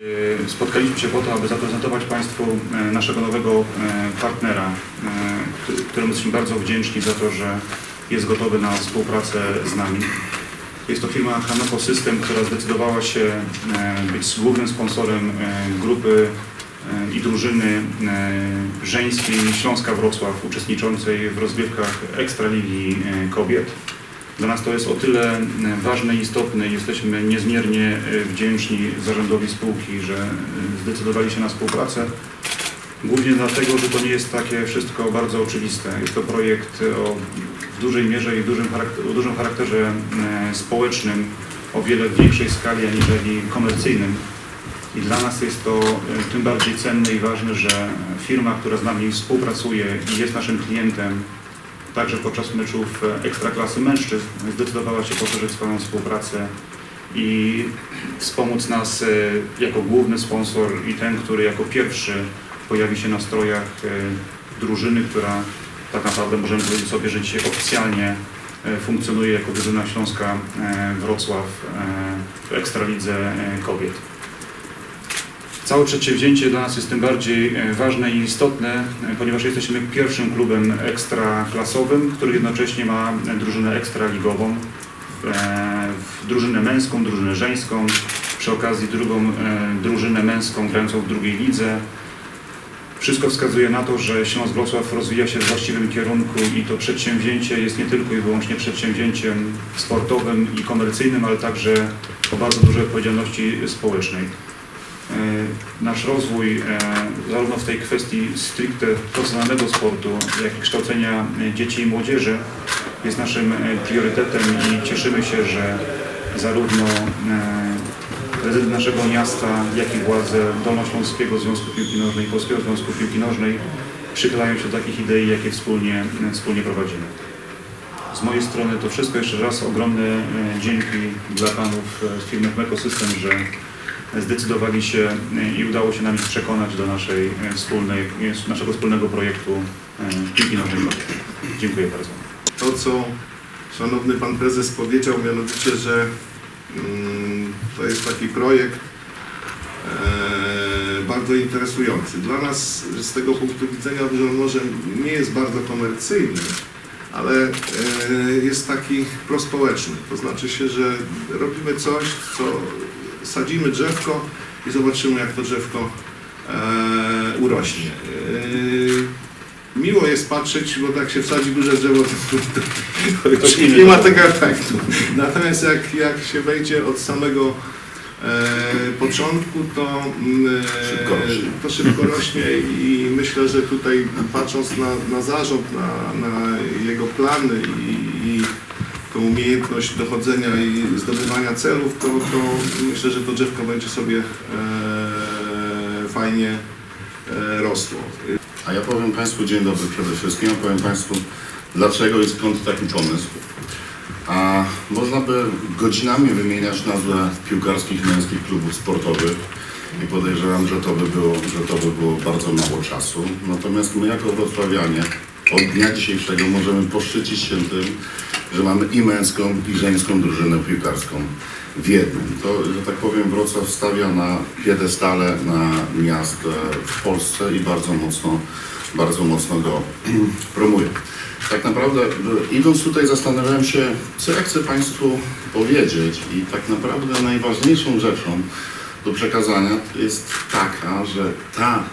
E, Spotkaliśmy się po to, aby zaprezentować Państwu e, naszego nowego e, partnera, któremu jesteśmy bardzo wdzięczni za to, że jest gotowy na współpracę z nami. Jest to firma Hanoko System, która zdecydowała się być głównym sponsorem grupy i drużyny żeńskiej Śląska Wrocław uczestniczącej w rozgrywkach Ekstraligi Kobiet. Dla nas to jest o tyle e, ważne i istotne jesteśmy niezmiernie e, wdzięczni zarządowi spółki, że e, zdecydowali się na współpracę. Głównie dlatego, że to nie jest takie wszystko bardzo oczywiste. Jest to projekt o dużej mierze i dużym o dużym charakterze społecznym, o wiele większej skali aniżeli komercyjnym. I dla nas jest to tym bardziej cenne i ważne, że firma, która z nami współpracuje i jest naszym klientem, także podczas meczów e, ekstraklasy mężczyzn, zdecydowała się poszerzyć swoją współpracę i wspomóc nas e, jako główny sponsor i ten, który jako pierwszy pojawi się na strojach e, drużyny, która tak naprawdę możemy powiedzieć sobie, że dzisiaj oficjalnie funkcjonuje jako drużyna Śląska Wrocław w Ekstralidze Kobiet. Całe przedsięwzięcie dla nas jest tym bardziej e, ważne i istotne, e, ponieważ jesteśmy pierwszym klubem ekstraklasowym, który jednocześnie ma drużynę ekstraligową, e, drużynę męską, drużynę żeńską, przy okazji drugą drużynę męską grającą w drugiej lidze. Wszystko wskazuje na to, że Śląsk Wrocław rozwija się w właściwym kierunku i to przedsięwzięcie jest nie tylko i wyłącznie przedsięwzięciem sportowym i komercyjnym, ale także o bardzo dużej odpowiedzialności społecznej. E, Nasz rozwój e, zarówno w tej kwestii stricte profesjonalnego sportu, jak i kształcenia dzieci i młodzieży jest naszym e, priorytetem i cieszymy się, że zarówno prezydent naszego miasta, jak i władze Dolnośląskiego Związku Piłki Nożnej Polskiego Związku Piłki Nożnej przychylają się do takich idei, jakie wspólnie, wspólnie prowadzimy. Z mojej strony to wszystko. Jeszcze raz ogromne dzięki dla panów z firmy Mekosystem, że zdecydowali się e, i udało się nam ich przekonać do naszej e, wspólnej, e, naszego wspólnego projektu piłki kobiet. Dziękuję bardzo. to, co szanowny pan prezes powiedział, mianowicie, że mm, to jest taki projekt bardzo interesujący. Dla nas z tego punktu widzenia, on może nie jest bardzo komercyjny, ale jest taki prospołeczny. To znaczy się, że robimy coś, co sadzimy drzewko i zobaczymy, jak to drzewko e, urośnie. E, Miło jest patrzeć, bo tak się wsadzi duże drzewo, to, to, to, nie ma tego efektu. Natomiast jak, jak się wejdzie od samego e, początku, to, mm, Szybko e, rośnie. to szybko rośnie i myślę, że tutaj patrząc na, na zarząd, na, na jego plany i, i umiejętność dochodzenia i zdobywania celów, to, to myślę, że to drzewko będzie sobie e, fajnie e, rosło. A ja powiem Państwu dzień dobry przede wszystkim. Opowiem Państwu dlaczego i skąd taki pomysł. A można by godzinami wymieniać nazwę piłkarskich męskich klubów sportowych i podejrzewam, że to by było, że to by było bardzo mało czasu. Natomiast my jako wrocławianie od dnia dzisiejszego możemy poszczycić się tym, że mamy i męską i żeńską drużynę piłkarską w jednym. To, że tak powiem, Wrocław stawia na piedestale na miast e, w Polsce i bardzo mocno, bardzo mocno go promuje. Tak naprawdę, idąc tutaj, zastanawiałem się, co ja chcę Państwu powiedzieć i tak naprawdę najważniejszą rzeczą do przekazania jest taka, że ta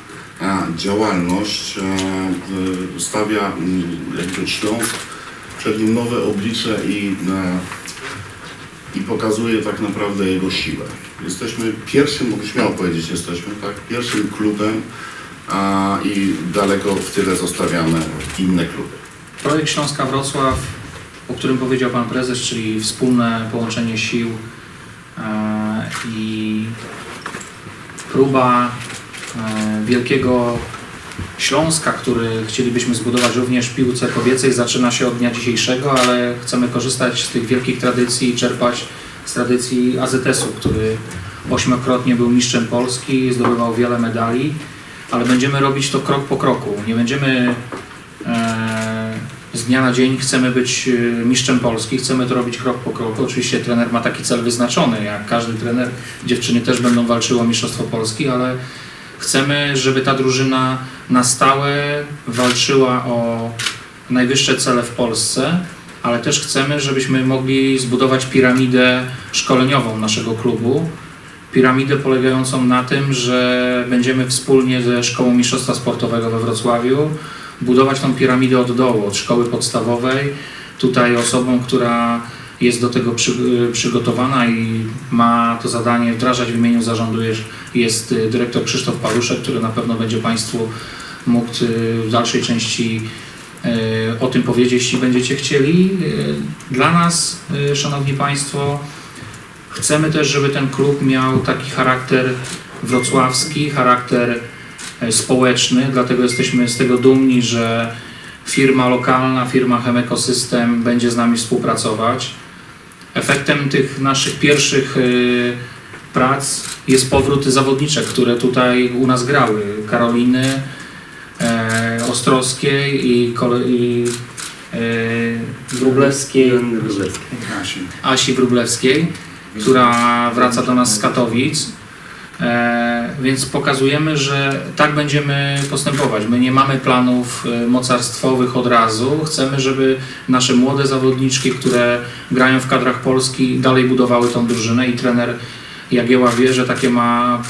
działalność e, e, stawia jakby Śląsk przed nowe oblicze i e, i pokazuje tak naprawdę jego siłę. Jesteśmy pierwszym, mogę śmiało powiedzieć, jesteśmy tak, pierwszym klubem a, i daleko w tyle zostawiamy inne kluby. Projekt Śląska Wrocław, o którym powiedział Pan Prezes, czyli wspólne połączenie sił e, i próba e, wielkiego Śląska, który chcielibyśmy zbudować również w piłce kobiecej, zaczyna się od dnia dzisiejszego, ale chcemy korzystać z tych wielkich tradycji i czerpać z tradycji AZS-u, który ośmiokrotnie był mistrzem Polski, zdobywał wiele medali, ale będziemy robić to krok po kroku. Nie będziemy e, z- dnia na dzień chcemy być y, mistrzem Polski, chcemy to robić krok po kroku. Oczywiście trener ma taki cel wyznaczony, jak każdy trener. Dziewczyny też będą walczyły o Mistrzostwo Polski, ale chcemy, żeby ta drużyna na stałe walczyła o najwyższe cele w Polsce, ale też chcemy, żebyśmy mogli zbudować piramidę szkoleniową naszego klubu. Piramidę polegającą na tym, że będziemy wspólnie ze Szkołą Mistrzostwa Sportowego we Wrocławiu budować tą piramidę od dołu, od szkoły podstawowej. Tutaj osobą, która jest do tego przy, przygotowana i ma to zadanie wdrażać w imieniu zarządu jest, y, dyrektor Krzysztof Paluszek, który na pewno będzie Państwu mógł y, w dalszej części y, o tym powiedzieć, jeśli będziecie chcieli. Y, Dla nas, y, Szanowni Państwo, chcemy też, żeby ten klub miał taki charakter wrocławski, charakter społeczny, dlatego jesteśmy z tego dumni, że firma lokalna, firma Chemekosystem będzie z nami współpracować. Efektem tych naszych pierwszych y, prac jest powrót zawodniczek, które tutaj u nas grały. Karoliny e, Ostrowskiej i, kole, i e, Wróblewskiej, Asi Wróblewskiej, która wraca do nas z Katowic. E, więc pokazujemy, że tak będziemy postępować. My nie mamy planów e, mocarstwowych od razu. Chcemy, żeby nasze młode zawodniczki, które grają w kadrach Polski, dalej budowały tą drużynę i trener Jagieła wie, że takie ma,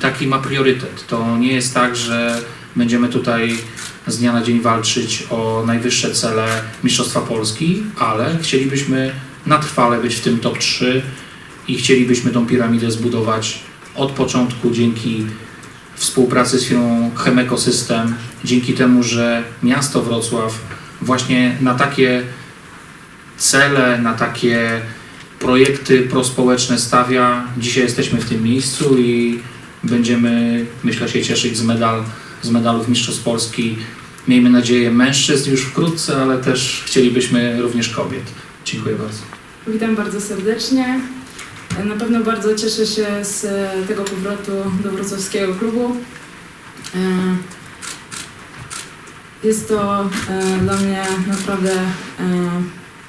taki ma priorytet. To nie jest tak, że będziemy tutaj z dnia na dzień walczyć o najwyższe cele Mistrzostwa Polski, ale chcielibyśmy na trwale być w tym top 3 i chcielibyśmy tą piramidę zbudować od początku dzięki współpracy z firmą Chemekosystem, dzięki temu, że miasto Wrocław właśnie na takie cele, na takie projekty prospołeczne stawia. Dzisiaj jesteśmy w tym miejscu i będziemy, myślę, się cieszyć z, medal, z medalów Mistrzostw Polski. Miejmy nadzieję mężczyzn już wkrótce, ale też chcielibyśmy również kobiet. Dziękuję bardzo. Witam bardzo serdecznie. Na pewno bardzo cieszę się z e, tego powrotu do wrocławskiego klubu. E, Jest to e, dla mnie naprawdę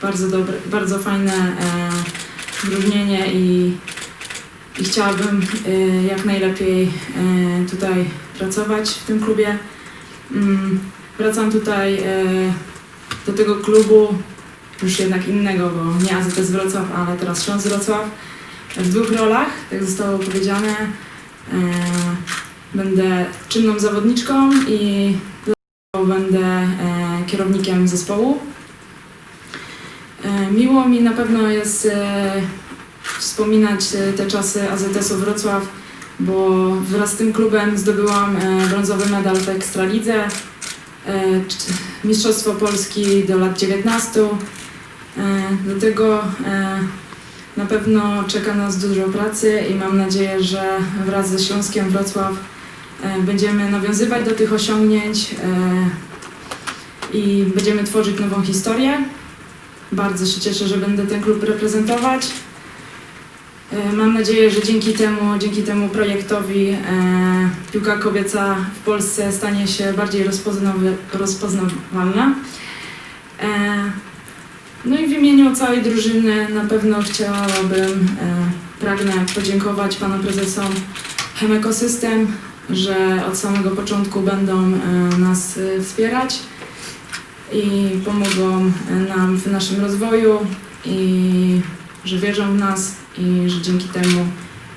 bardzo dobre, bardzo fajne wyróżnienie i, i chciałabym jak najlepiej tutaj pracować w tym klubie. Mm, Wracam tutaj do tego klubu już jednak innego, bo nie AZS Wrocław, ale teraz Śląsk Wrocław. W dwóch rolach, tak zostało powiedziane. E, Będę czynną zawodniczką i będę e, kierownikiem zespołu. E, Miło mi na pewno jest wspominać te czasy AZS-u Wrocław, bo wraz z tym klubem zdobyłam brązowy medal w Ekstralidze, Mistrzostwo Polski do lat 19. E, Do tego e, na pewno czeka nas dużo pracy i mam nadzieję, że wraz ze Śląskiem Wrocław e, będziemy nawiązywać do tych osiągnięć e, i będziemy tworzyć nową historię. Bardzo się cieszę, że będę ten klub reprezentować. E, Mam nadzieję, że dzięki temu, dzięki temu projektowi piłka kobieca w Polsce stanie się bardziej rozpoznawalna. No i w imieniu całej drużyny na pewno chciałabym, e, pragnę podziękować panom prezesom Chemekosystem, że od samego początku będą e, nas e, wspierać i pomogą nam w naszym rozwoju i że wierzą w nas i że dzięki temu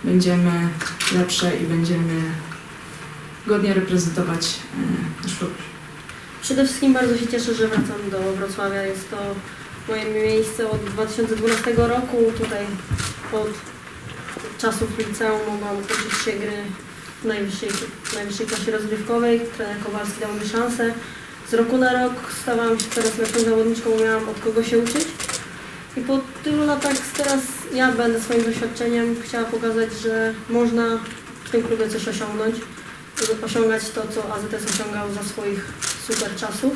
będziemy lepsze i będziemy godnie reprezentować nasz klub. Przede wszystkim bardzo się cieszę, że wracam do Wrocławia. Jest to moje miejsce od 2012 roku. Tutaj od czasów liceum mogłam uczyć się gry w najwyższej, w najwyższej klasie rozgrywkowej. Trener Kowalski dał mi szansę. Z roku na rok stawałam się coraz lepszą zawodniczką, miałam od kogo się uczyć. I po tylu latach teraz ja będę swoim doświadczeniem chciała pokazać, że można w tym klubie coś osiągnąć osiągać to, co AZS osiągał za swoich super czasów.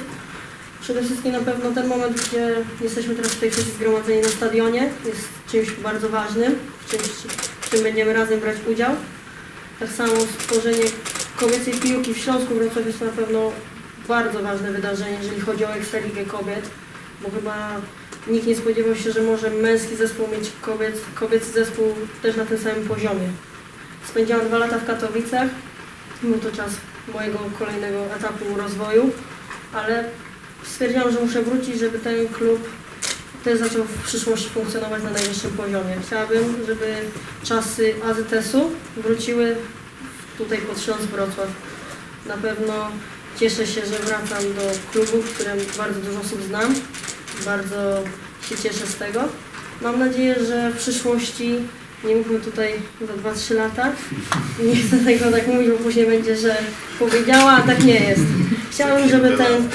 Przede wszystkim na pewno ten moment, gdzie jesteśmy teraz tutaj wszyscy zgromadzeni na stadionie, jest czymś bardzo ważnym, czymś, w czym będziemy razem brać udział. Tak samo stworzenie kobiecej piłki w Śląsku Wrocław jest na pewno bardzo ważne wydarzenie, jeżeli chodzi o Ekstraligę Kobiet, bo chyba nikt nie spodziewał się, że może męski zespół mieć kobiet, kobiecy zespół też na tym samym poziomie. Spędziłam dwa lata w Katowicach, był to czas mojego kolejnego etapu rozwoju, ale stwierdziłam, że muszę wrócić, żeby ten klub też zaczął w przyszłości funkcjonować na najwyższym poziomie. Chciałabym, żeby czasy AZS-u wróciły tutaj pod Śląsk Wrocław. Na pewno cieszę się, że wracam do klubu, w którym bardzo dużo osób znam. Bardzo się cieszę z tego. Mam nadzieję, że w przyszłości, nie mówmy tutaj za 2-3 lata, nie chcę tego tak mówić, bo później będzie, że powiedziała, a tak nie jest. Chciałabym, żeby ten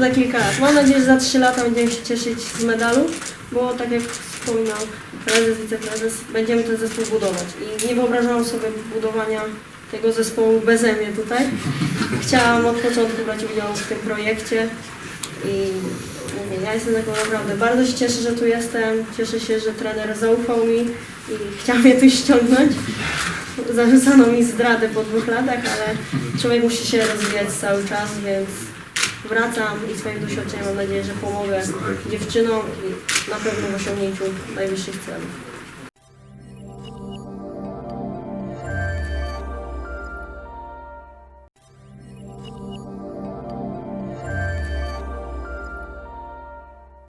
za kilka lat. Mam nadzieję, że za 3 lata będziemy się cieszyć z medalu, bo tak jak wspominał prezes, wiceprezes, będziemy ten zespół budować. I nie wyobrażałam sobie budowania tego zespołu beze mnie tutaj. Chciałam od początku brać udział w tym projekcie i mówię, ja jestem taką naprawdę, bardzo się cieszę, że tu jestem, cieszę się, że trener zaufał mi i chciał mnie tu ściągnąć. Zarzucano mi zdradę po dwóch latach, ale człowiek musi się rozwijać cały czas, więc wracam i swoim doświadczeniem mam nadzieję, że pomogę dziewczynom i na pewno w osiągnięciu najwyższych celów.